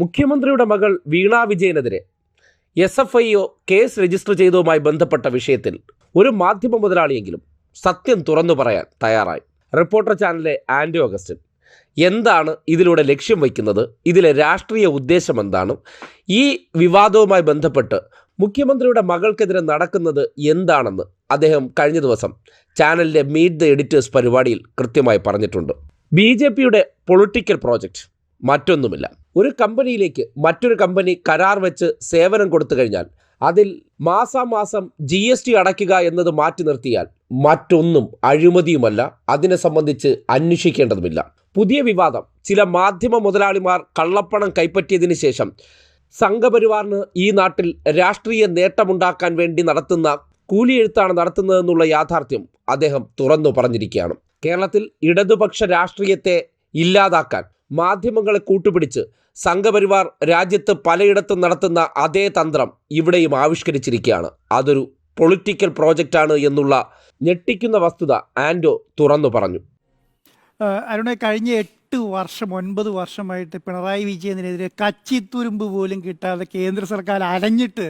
മുഖ്യമന്ത്രിയുടെ മകൾ Veena വിജയനെതിരെ S F I O case register ചെയ്തതുമായി ബന്ധപ്പെട്ട വിഷയത്തിൽ ഒരു മാധ്യമ മുതലാളിയെങ്കിലും സത്യം തുറന്നു പറയാൻ തയ്യാറായി. റിപ്പോർട്ടർ ചാനലിലെ ആൻഡി ഓഗസ്റ്റിൻ എന്താണ് ഇതിലൂടെ ലക്ഷ്യം വയ്ക്കുന്നത്? ഇതിലെ രാഷ്ട്രീയ ഉദ്ദേശം എന്താണ്? ഈ വിവാദവുമായി ബന്ധപ്പെട്ട് മുഖ്യമന്ത്രിയുടെ മകൾക്കെതിരെ നടക്കുന്നത് എന്താണെന്ന് അദ്ദേഹം കഴിഞ്ഞ ദിവസം ചാനലിലെ മീറ്റ് ദ എഡിറ്റേഴ്സ് പരിപാടിയിൽ കൃത്യമായി പറഞ്ഞിട്ടുണ്ട്. ബി ജെ പിയുടെ പൊളിറ്റിക്കൽ പ്രോജക്റ്റ് മറ്റൊന്നുമില്ല. ഒരു കമ്പനിയിലേക്ക് മറ്റൊരു കമ്പനി കരാർ വെച്ച് സേവനം കൊടുത്തു കഴിഞ്ഞാൽ അതിൽ മാസാമാസം ജി എസ് ടി അടയ്ക്കുക എന്നത് മാറ്റി നിർത്തിയാൽ മറ്റൊന്നും അഴിമതിയുമല്ല. അതിനെ സംബന്ധിച്ച് അന്വേഷിക്കേണ്ടതുമില്ല. പുതിയ വിവാദം. ചില മാധ്യമ മുതലാളിമാർ കള്ളപ്പണം കൈപ്പറ്റിയതിനു ശേഷം സംഘപരിവാറിന് ഈ നാട്ടിൽ രാഷ്ട്രീയ നേട്ടമുണ്ടാക്കാൻ വേണ്ടി നടത്തുന്ന കൂലിയെഴുത്താണ് നടത്തുന്നതെന്നുള്ള യാഥാർത്ഥ്യം അദ്ദേഹം തുറന്നു പറഞ്ഞിരിക്കുകയാണ്. കേരളത്തിൽ ഇടതുപക്ഷ രാഷ്ട്രീയത്തെ ഇല്ലാതാക്കാൻ മാധ്യമങ്ങളെ കൂട്ടുപിടിച്ച് സംഘപരിവാർ രാജ്യത്ത് പലയിടത്തും നടത്തുന്ന അതേ തന്ത്രം ഇവിടെയും ആവിഷ്കരിച്ചിരിക്കുകയാണ്. അതൊരു പൊളിറ്റിക്കൽ പ്രോജക്റ്റാണ് എന്നുള്ള ഞെട്ടിക്കുന്ന വസ്തുത ആൻഡോ തുറന്നു പറഞ്ഞു. അരുണെ കഴിഞ്ഞ എട്ട് വർഷം ഒൻപത് വർഷമായിട്ട് പിണറായി വിജയനെതിരെ കച്ചിത്തുരുമ്പ് പോലും കിട്ടാതെ കേന്ദ്ര സർക്കാർ അലഞ്ഞിട്ട്